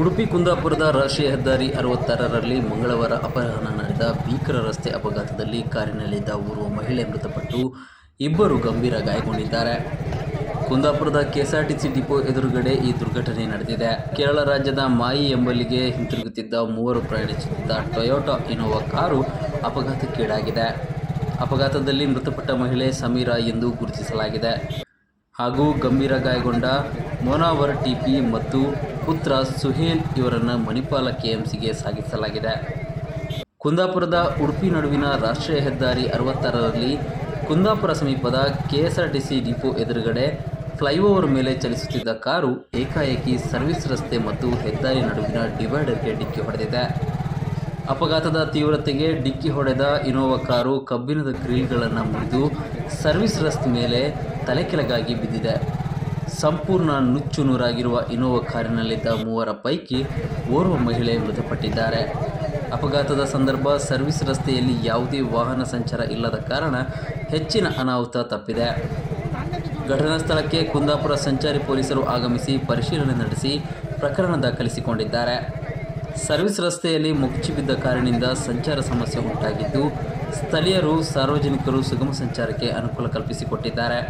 ಉಡುಪಿ ಕುಂದಾಪುರದ ರಾಷ್ಟ್ರೀಯ ಹೆದ್ದಾರಿ ಅರವತ್ತಾರರಲ್ಲಿ ಮಂಗಳವಾರ ಅಪರಾಹ್ನ ನಡೆದ ಭೀಕರ ರಸ್ತೆ ಅಪಘಾತದಲ್ಲಿ ಕಾರಿನಲ್ಲಿದ್ದ ಓರ್ವ ಮಹಿಳೆ ಮೃತಪಟ್ಟು ಇಬ್ಬರು ಗಂಭೀರ ಗಾಯಗೊಂಡಿದ್ದಾರೆ. ಕುಂದಾಪುರದ ಕೆಎಸ್ಆರ್ಟಿಸಿ ಡಿಪೋ ಎದುರುಗಡೆ ಈ ದುರ್ಘಟನೆ ನಡೆದಿದೆ. ಕೇರಳ ರಾಜ್ಯದ ಮಾಯಿ ಎಂಬಲ್ಲಿಗೆ ಹಿಂತಿರುಗುತ್ತಿದ್ದ ಮೂವರು ಪ್ರಯಾಣಿಸುತ್ತಿದ್ದ ಟೊಯೋಟಾ ಇನೋವಾ ಕಾರು ಅಪಘಾತಕ್ಕೀಡಾಗಿದೆ. ಅಪಘಾತದಲ್ಲಿ ಮೃತಪಟ್ಟ ಮಹಿಳೆ ಸಮೀರಾ ಎಂದು ಗುರುತಿಸಲಾಗಿದೆ. ಹಾಗೂ ಗಂಭೀರ ಗಾಯಗೊಂಡ ಮೋನಾವರ್, ಟಿಪಿ ಮತ್ತು ಪುತ್ರ ಸುಹೇಲ್ ಇವರನ್ನು ಮಣಿಪಾಲ ಕೆಎಂಸಿಗೆ ಸಾಗಿಸಲಾಗಿದೆ. ಕುಂದಾಪುರದ ಉಡುಪಿ ನಡುವಿನ ರಾಷ್ಟ್ರೀಯ ಹೆದ್ದಾರಿ ಅರವತ್ತಾರರಲ್ಲಿ ಕುಂದಾಪುರ ಸಮೀಪದ ಕೆಎಸ್ಆರ್ಟಿಸಿ ಡಿಪೋ ಎದುರುಗಡೆ ಫ್ಲೈಓವರ್ ಮೇಲೆ ಚಲಿಸುತ್ತಿದ್ದ ಕಾರು ಏಕಾಏಕಿ ಸರ್ವಿಸ್ ರಸ್ತೆ ಮತ್ತು ಹೆದ್ದಾರಿ ನಡುವಿನ ಡಿವೈಡರ್ಗೆ ಡಿಕ್ಕಿ ಹೊಡೆದಿದೆ. ಅಪಘಾತದ ತೀವ್ರತೆಗೆ ಡಿಕ್ಕಿ ಹೊಡೆದ ಇನೋವಾ ಕಾರು ಕಬ್ಬಿಣದ ಗ್ರಿಲ್ಗಳನ್ನು ಮುರಿದು ಸರ್ವಿಸ್ ರಸ್ತೆ ಮೇಲೆ ತಲೆಕೆಳಗಾಗಿ ಬಿದ್ದಿದೆ. ಸಂಪೂರ್ಣ ನುಚ್ಚು ನೂರಾಗಿರುವ ಇನೋವಾ ಕಾರಿನಲ್ಲಿದ್ದ ಮೂವರ ಪೈಕಿ ಓರ್ವ ಮಹಿಳೆ ಮೃತಪಟ್ಟಿದ್ದಾರೆ. ಅಪಘಾತದ ಸಂದರ್ಭ ಸರ್ವಿಸ್ ರಸ್ತೆಯಲ್ಲಿ ಯಾವುದೇ ವಾಹನ ಸಂಚಾರ ಇಲ್ಲದ ಕಾರಣ ಹೆಚ್ಚಿನ ಅನಾಹುತ ತಪ್ಪಿದೆ. ಘಟನಾ ಸ್ಥಳಕ್ಕೆ ಕುಂದಾಪುರ ಸಂಚಾರಿ ಪೊಲೀಸರು ಆಗಮಿಸಿ ಪರಿಶೀಲನೆ ನಡೆಸಿ ಪ್ರಕರಣ ದಾಖಲಿಸಿಕೊಂಡಿದ್ದಾರೆ. ಸರ್ವಿಸ್ ರಸ್ತೆಯಲ್ಲಿ ಮುಚ್ಚಿ ಕಾರಿನಿಂದ ಸಂಚಾರ ಸಮಸ್ಯೆ ಉಂಟಾಗಿದ್ದು, ಸ್ಥಳೀಯರು ಸಾರ್ವಜನಿಕರು ಸುಗಮ ಸಂಚಾರಕ್ಕೆ ಅನುಕೂಲ ಕಲ್ಪಿಸಿಕೊಟ್ಟಿದ್ದಾರೆ.